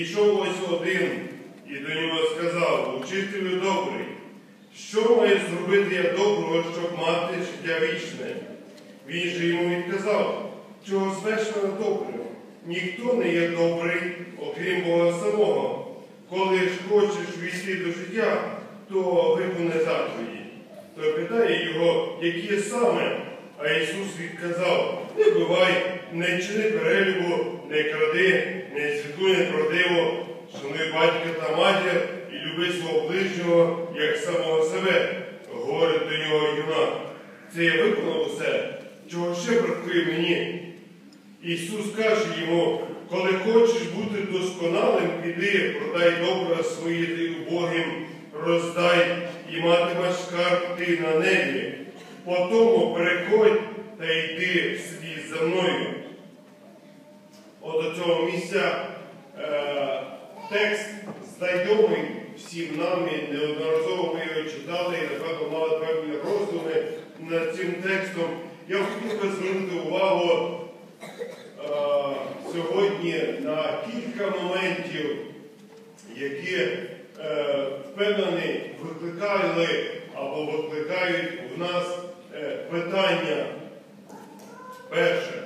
підійшов ось один, і до нього сказав, учителю добрий, що маю зробити я доброго, щоб мати життя вічне? Він же йому відказав, чого звеш мене добрим? Ніхто не є добрий, окрім Бога самого. Коли ж хочеш війти до життя, то виконай заповіді. То питає його, які саме. А Ісус відказав: не вбивай, не чини перелюбу, не кради, не святкуй неправдиво, шануй батька та матір і люби свого ближнього, як самого себе, говорить до нього юнак. Це я виконав усе, чого ще бракує мені. Ісус каже йому, коли хочеш бути досконалим, піди, продай добра свої ти убогим, роздай і матимеш скарб на небі. Потому переходь та йди вслід за мною. От до цього місця е, текст знайомий всім нам, неодноразово ми його читали і, напевно, мали певні роздуми над цим текстом. Я хотів би звернути увагу е, сьогодні на кілька моментів, які е, впевнений викликали або викликають в нас е, питання. Перше.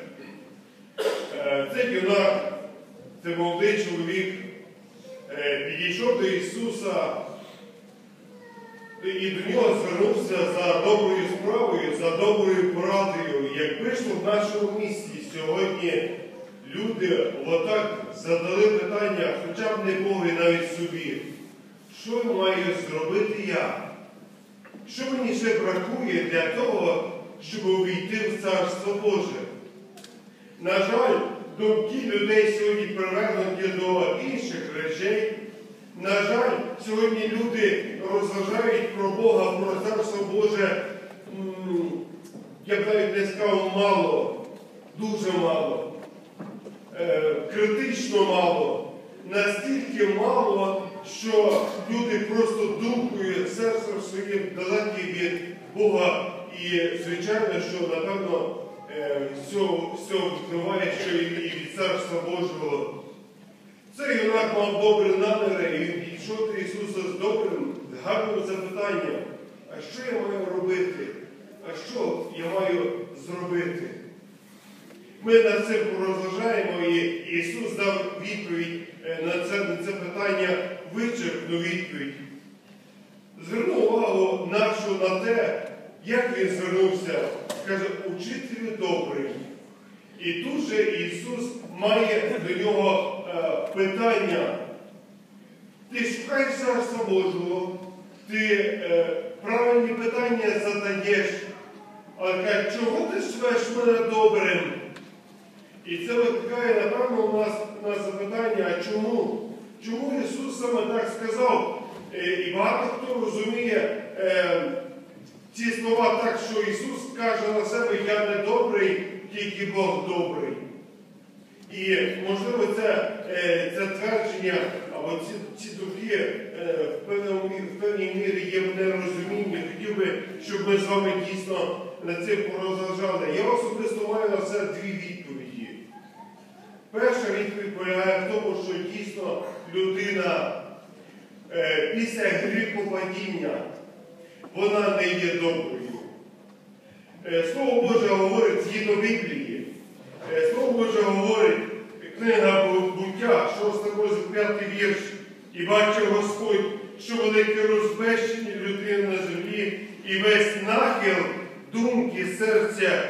Е, Цей юнак, це молодий чоловік, е, підійшов до Ісуса і до нього звернувся за доброю справою, за доброю порадою. Як вийшло в нашому місті сьогодні, люди отак задали питання, хоча б не Богу і навіть собі, що маю зробити я? Що мені ще бракує для того, щоб увійти в Царство Боже? На жаль, думки людей сьогодні привернуті до інших речей. На жаль, сьогодні люди розважають про Бога, про Царство Боже, я б навіть не сказав мало, дуже мало, е, критично мало, настільки мало, що люди просто думкою серцем своїм далекі від Бога. І, звичайно, що, напевно, е, всього, всього що і від Царства Божого. Цей юнак мав добрі наміри, і він підійшов до Ісуса з добрим, гарним запитанням. А що я маю робити? А що я маю зробити? Ми над цим порозважаємо, і Ісус дав відповідь е, на це, на це питання, вичерпну відповідь. Зверну увагу нашу на те, як він звернувся, каже, учителю добрий. І тут же Ісус має до нього е, питання. Ти шукаєш царства Божого, ти е, правильні питання задаєш, але каже, чого ти звеш мене добрим? І це викликає, напевно, у нас, у запитання, а чому? Чому Ісус саме так сказав? Е, І багато хто розуміє е, ці слова так, що Ісус каже на себе, я не добрий, тільки Бог добрий. І, можливо, це, е, це твердження або ці, ці думки в, певній мірі є в нерозумінні. Хотів би, щоб ми з вами дійсно над цим порозважали. Я особисто маю на це дві відповіді. Перша відповідь полягає в тому, що дійсно людина е, після гріхопадіння вона не є доброю. Е, Слово Боже говорить згідно Біблії. Е, Слово Боже говорить, книга буття, 6 розділ, 5 вірш. І бачив Господь, що велике розбещення людини на землі, і весь нахил думки серця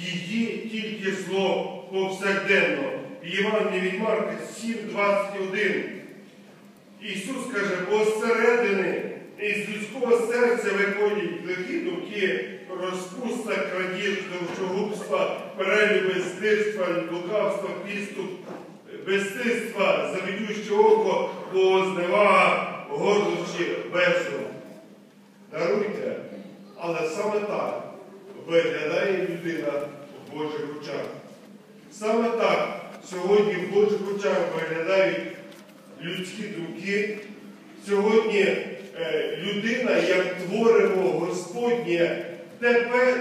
її тільки зло повсякденно. Євангеліє від Марка 7, 21. Ісус каже, бо зсередини із людського серця виходять лихі думки, розпуста, крадіж, довшогубства, перелюби, здирства, лукавства, підступ, безстидства, завідюще око, богозневага, гордощі, безум. Даруйте, але саме так виглядає людина в Божих очах. Саме так сьогодні в Божих очах виглядають людські думки. Сьогодні е, людина, як твориво Господнє, те,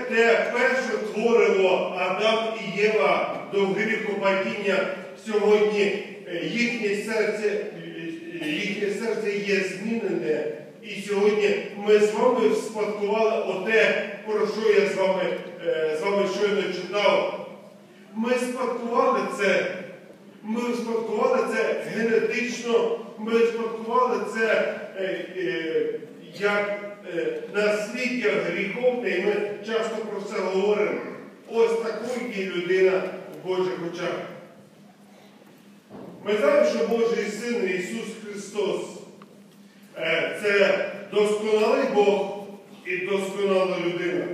те перше твориво Адам і Єва до гріхопадіння сьогодні е, їхнє серце, е, їхнє серце є змінене. І сьогодні ми з вами спадкували оте, про що я з вами. Ми спадкували це. Ми спадкували це генетично, ми спадкували це е, е, як е, насліддя гріховне, і ми часто про це говоримо. Ось такою є людина в Божих очах. Ми знаємо, що Божий Син Ісус Христос е, це досконалий Бог і досконала людина.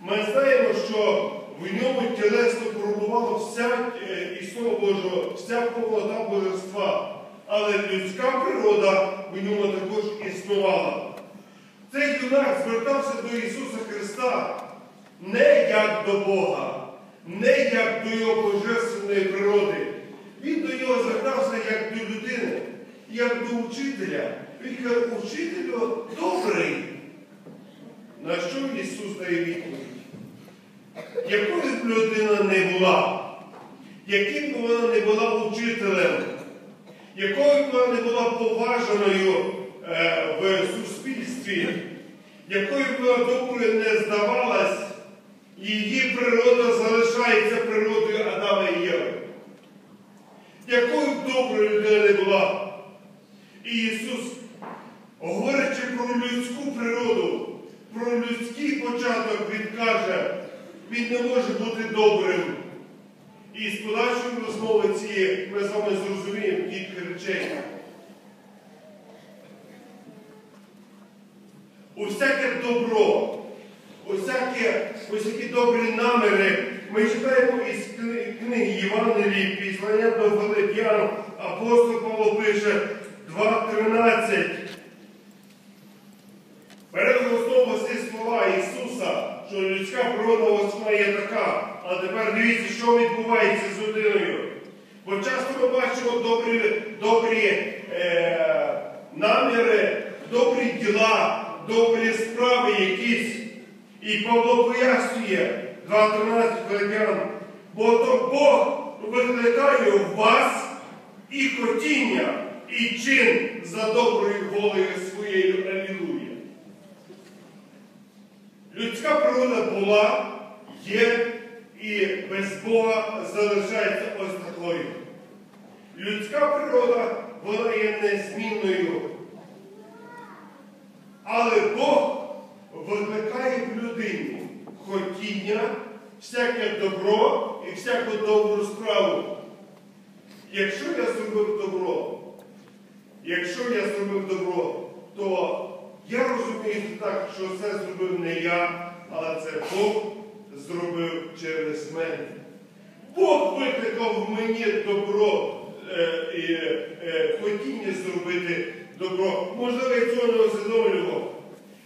Ми знаємо, що в ньому тілесно пробувала вся е, Божого, вся повнота божества. Але людська природа в ньому також існувала. Цей юнак звертався до Ісуса Христа не як до Бога, не як до Його божественної природи. Він до нього звертався як до людини, як до учителя. Він каже, учителю добрий. На що Ісус дає відповідь? Якою б людина не була, яким б вона не була учителем, якою б вона не була поважаною е, в суспільстві, якою б вона доброю не здавалась, її природа залишається природою Адама і Єви. Якою б доброю людина не була. І Ісус, говорячи про людську природу, про людський початок, Він каже, він не може бути добрим. І з подальшої розмови цієї ми з вами зрозуміємо кілька речей. Усяке добро, усяке, усякі добрі наміри ми читаємо із книги Євангелії, післання до Филип'ян, апостол Павло пише 2.13. Бере за основу ці слова Ісуса, що людська природа ось є така. А тепер дивіться, що відбувається з людиною. Бо часто ми бачимо добрі, добрі е, наміри, добрі діла, добрі справи якісь. І Павло пояснює 2.13 Филип'ян, бо то Бог викликає в вас і хотіння, і чин за доброю волею своєю. Алілуя. Людська природа була, є і без Бога залишається ось такою. Людська природа, вона є незмінною. Але Бог викликає в людині хотіння, всяке добро і всяку добру справу. Якщо я зробив добро, якщо я зробив добро, то я розумію так, що це зробив не я, але це Бог зробив через мене. Бог викликав в мені добро е, і е, хотіння зробити добро. Можливо, я цього не усвідомлював.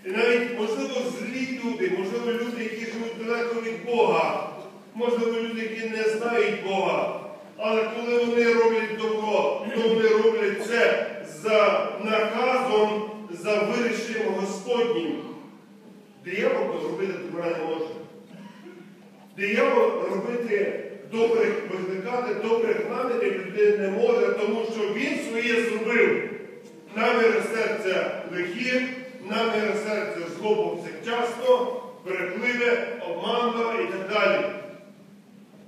І навіть, можливо, злі люди, можливо, люди, які живуть далеко від Бога, можливо, люди, які не знають Бога. Але коли вони роблять добро, то вони роблять це за наказом, за вирішенням Господнім. Диявол робити добра не може. Диявол робити добрих, викликати добрих намірів людини не може, тому що він своє зробив. Наміри серця лихі, наміри серця зло повсякчасно, перепливе, обманливе і так далі.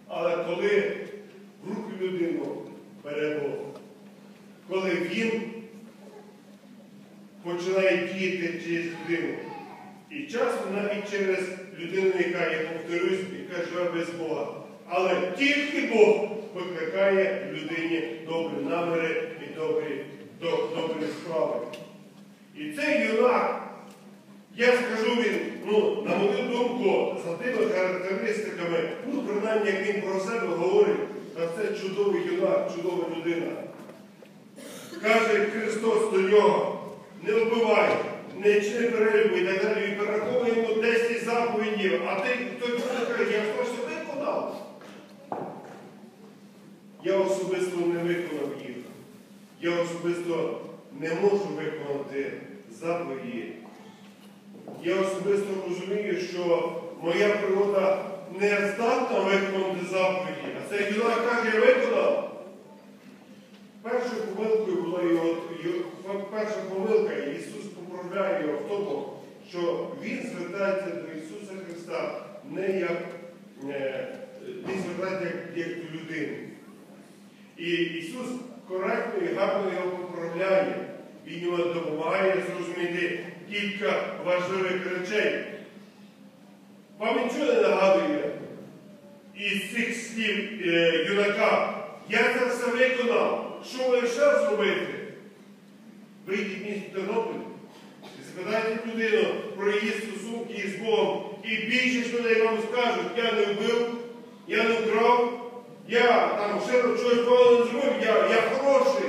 Але коли в руки людину бере Бог, коли він починає діяти через людину, і часто навіть через людину, яка, я повторюсь, яка живе без Бога. Але тільки Бог викликає людині добрі наміри і добрі, до- добрі справи. І цей юнак, я скажу він, ну, на мою думку, за тими характеристиками, ну, принаймні, як він про себе говорить, та це чудовий юнак, чудова людина. Каже Христос до нього, не вбивай, не чини перелюбу і так далі. Він перераховує йому 10 заповідів, а ти чоловік каже, я то виконав. Я особисто не виконав їх. Я особисто не можу виконати заповіді. Я особисто розумію, що моя природа не здатна виконати заповіді, а цей юнак каже, я виконав. Першою помилкою була його, перша помилка, і Ісус поправляє його в тому, що Він звертається до Ісуса Христа не як е, Він звертається як, як до людини. І Ісус коректно і гарно його поправляє. Він йому допомагає зрозуміти кілька важливих речей. Вам нічого не нагадує із цих слів е, юнака. Я це все виконав. Що ви ще зробити? Вийдіть в місто Тернопіль і запитайте людину про її стосунки із Богом. І більшість людей вам скажуть, я не вбив, я не вкрав, я там ще чогось погано не зробив, я, я хороший.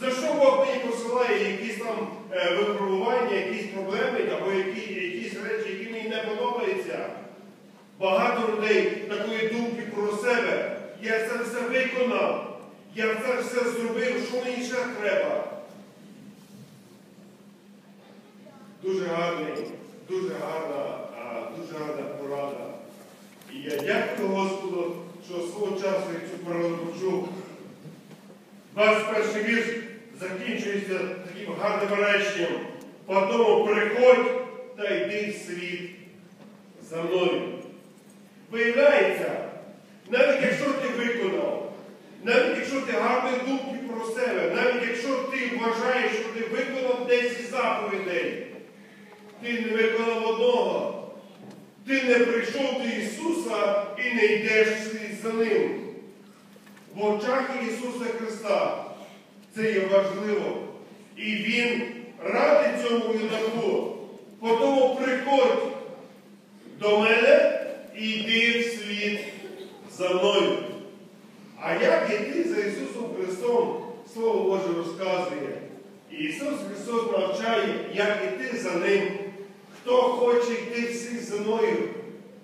За що Бог мені посилає якісь там е, випробування, якісь проблеми або які, якісь речі, які мені не подобаються? Багато людей такої думки про себе. Я це все виконав. Я це все зробив, що мені ще треба. Дуже гарний, дуже гарна, а, дуже гарна порада. І я дякую Господу, що свого часу я цю пораду почув. 21 вірш закінчується таким гарним реченням. Потому приходь та йди в світ за мною. Виявляється, навіть якщо ти виконав, навіть якщо ти гарні думки про себе, навіть якщо ти вважаєш, що ти виконав 10 заповідей, ти не виконав одного. Ти не прийшов до Ісуса і не йдеш за Ним. В очах Ісуса Христа це є важливо. І Він радить цьому юнаку. Потому приходь до мене і йди вслід за мною. А як іти за Ісусом Христом, Слово Боже розказує. І Ісус Христос навчає, як іти за Ним. Хто хоче йти вслід за мною,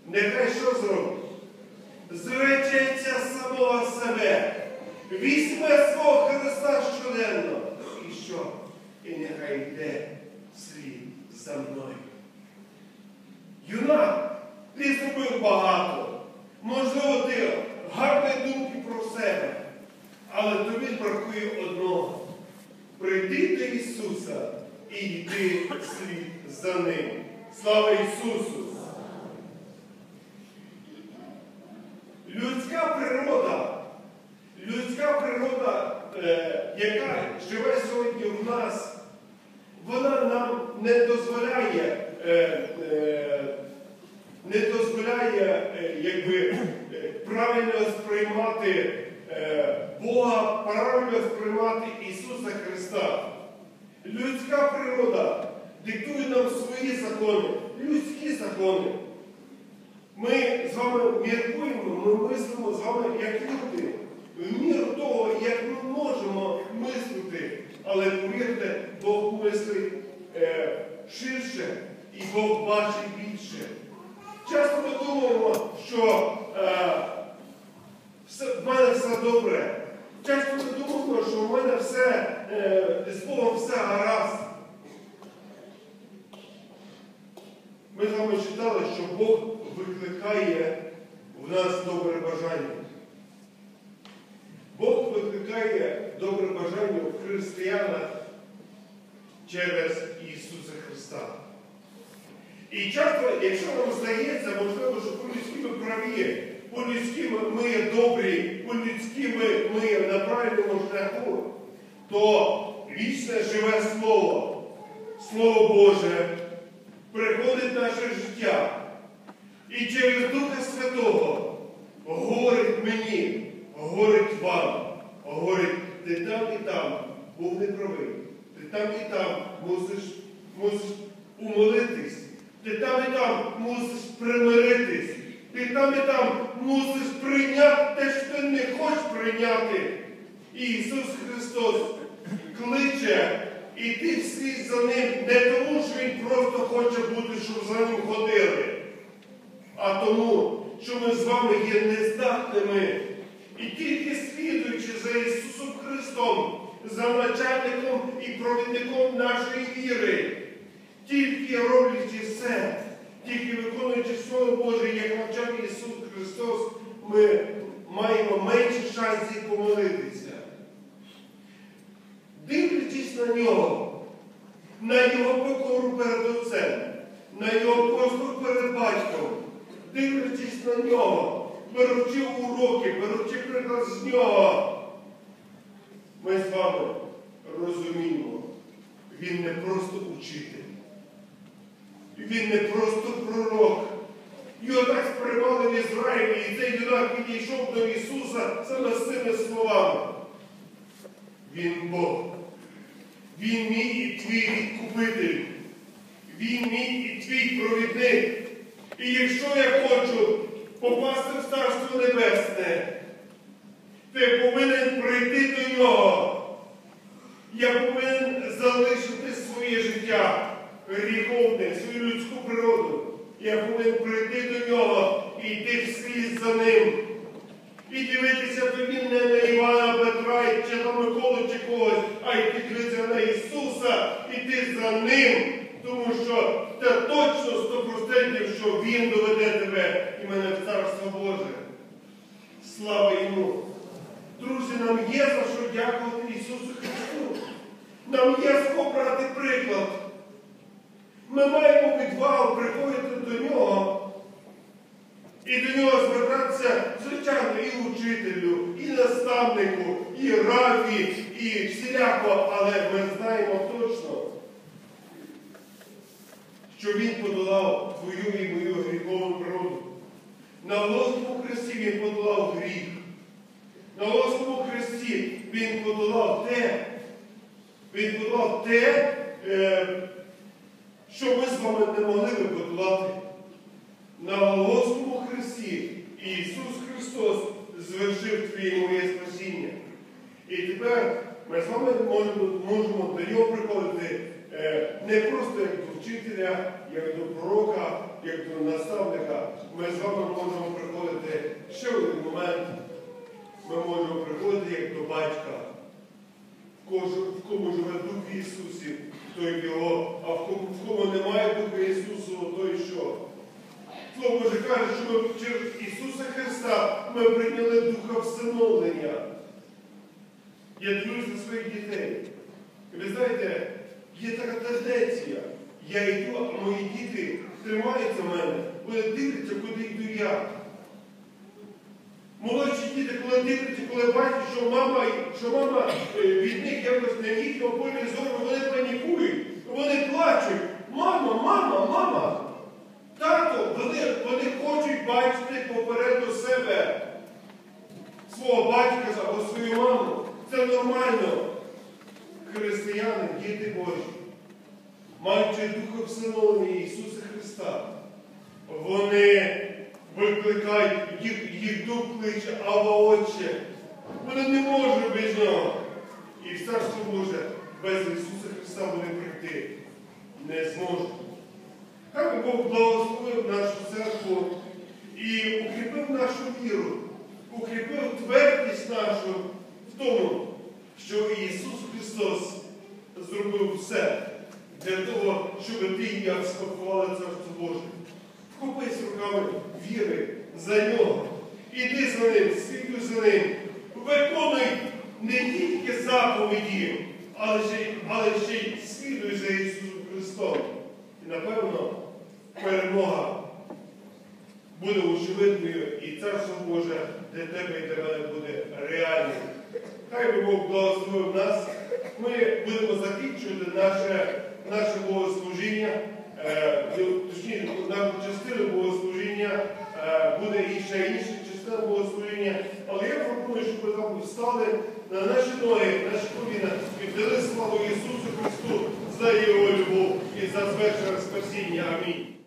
нехай що зробить? Зречеться самого себе, візьме свого Христа щоденно. І що? І нехай йде вслід за мною. Юнак, ти зробив багато. Можливо, ти гарні думки про себе, але тобі бракує одного. Прийди до Ісуса і йди вслід за Ним. Слава Ісусу! Людська природа, людська природа, е, яка живе сьогодні в нас, вона нам не дозволяє, е, е, не дозволяє е, якби, е, правильно сприймати е, Бога, правильно сприймати Ісуса Христа. Людська природа диктує нам свої закони, людські закони. Ми з вами міркуємо, ми мислимо з вами як люди, в міру того, як ми можемо мислити. Але повірте, Бог мислить е, ширше і Бог бачить більше. Часто ми думаємо, що е, в мене все добре. Часто ми думаємо, що в мене все е, з Богом все гаразд. Ми з вами читали, що Бог викликає в нас добре бажання. Бог викликає добре бажання в християнах через Ісуса Христа. І часто, якщо нам здається, можливо, що по-людськи ми праві, по-людськи ми є добрі, по-людськи ми, ми на правильному шляху, то вічне живе Слово, Слово Боже приходить в наше життя. І через Духа Святого говорить мені, говорить вам, говорить, ти там і там був неправий, ти там і там мусиш, мусиш умолитись, ти там і там мусиш примиритись, ти там і там мусиш прийняти те, що ти не хочеш прийняти. І Ісус Христос кличе іти вслід за ним не тому, що Він просто хоче бути, щоб за ним ходили, а тому, що ми з вами є нездатними. І тільки слідуючи за Ісусом Христом, за начальником і провідником нашої віри, тільки роблячи все, тільки виконуючи Слово Боже, як навчав Ісус Христос, ми маємо менше шансів помолитися. Дивлячись на нього, на його покору перед Отцем, на його послуг перед батьком, дивлячись на нього, беручи уроки, беручи приклад з нього, ми з вами розуміємо, він не просто учитель. Він не просто пророк. Його так сприймали в Ізраїлі, і цей юнак підійшов до Ісуса саме з цими словами. Він Бог. Він мій і твій відкупитель. Він мій і твій провідник. І якщо я хочу попасти в Царство Небесне, ти повинен прийти до нього. Я повинен залишити своє життя гріховне, свою людську природу. Я повинен прийти до нього і йти вслід за ним. І дивитися тоді не на Івана Петра чи на Миколу чи когось, а йти дивитися на Ісуса, іти за ним. Тому що це точно 100%, що Він доведе тебе і мене в Царство Боже. Слава йому! Друзі, нам є за що дякувати Ісусу Христу. Нам є з кого брати приклад. Ми маємо відвагу приходити до нього і до нього звертатися, звичайно, і учителю, і наставнику, і раві, і всіляко, але ми знаємо точно, що Він подолав твою і мою гріхову природу. На Волоському хресті Він подолав гріх. На Волоському хресті Він подолав те, Він подолав те, е, що ми з вами не могли би подолати. На Голгофському хресті Ісус Христос звершив і моє спасіння. І тепер ми з вами можемо, можемо до нього приходити е, не просто як до вчителя, як до пророка, як до наставника. Ми з вами можемо приходити ще в один момент. Ми можемо приходити як до батька. В кому живе Дух Ісусів, той його, а в кому немає Духа Ісусу, той що? Слово Боже каже, що ми через Ісуса Христа ми прийняли духа всиновлення. Я дивлюсь на своїх дітей. І ви знаєте, є така тенденція. Я йду, а мої діти тримаються мене, вони дивляться, куди йду я. Молодші діти, коли дивляться, коли бачать, що мама, що мама е, від них якось не їхнього полі зору, вони панікують, вони плачуть. Мама, мама, мама. Тато, вони, вони хочуть бачити попереду себе свого батька або свою маму. Це нормально. Християни, діти Божі, маючи Духа всиновлення Ісуса Христа, вони викликають, дух кличе, Ава Отче. Вони не можуть без нього. І в Царство Боже без Ісуса Христа вони прийти не зможуть. Хай Бог благословив нашу церкву і укріпив нашу віру, укріпив твердість нашу в тому, що Ісус Христос зробив все для того, щоб ти і я спакували Царство Боже. Вхопись руками віри за нього. Іди за ним, слідуй за ним. Виконуй не тільки заповіді, але ще, але ще й слідуй за Ісусом Христом. І напевно перемога буде очевидною і Царство Боже для тебе і для мене буде реальним. Хай би Бог благословив нас. Ми будемо закінчувати наше, наше богослужіння. Е, ну, Точніше, нам частину богослужіння е, буде і ще інша частина богослужіння. Але я пропоную, щоб ми там встали на наші ноги, наші коліна і дали славу Ісусу Христу за Його любов і за звершення спасіння. Амінь.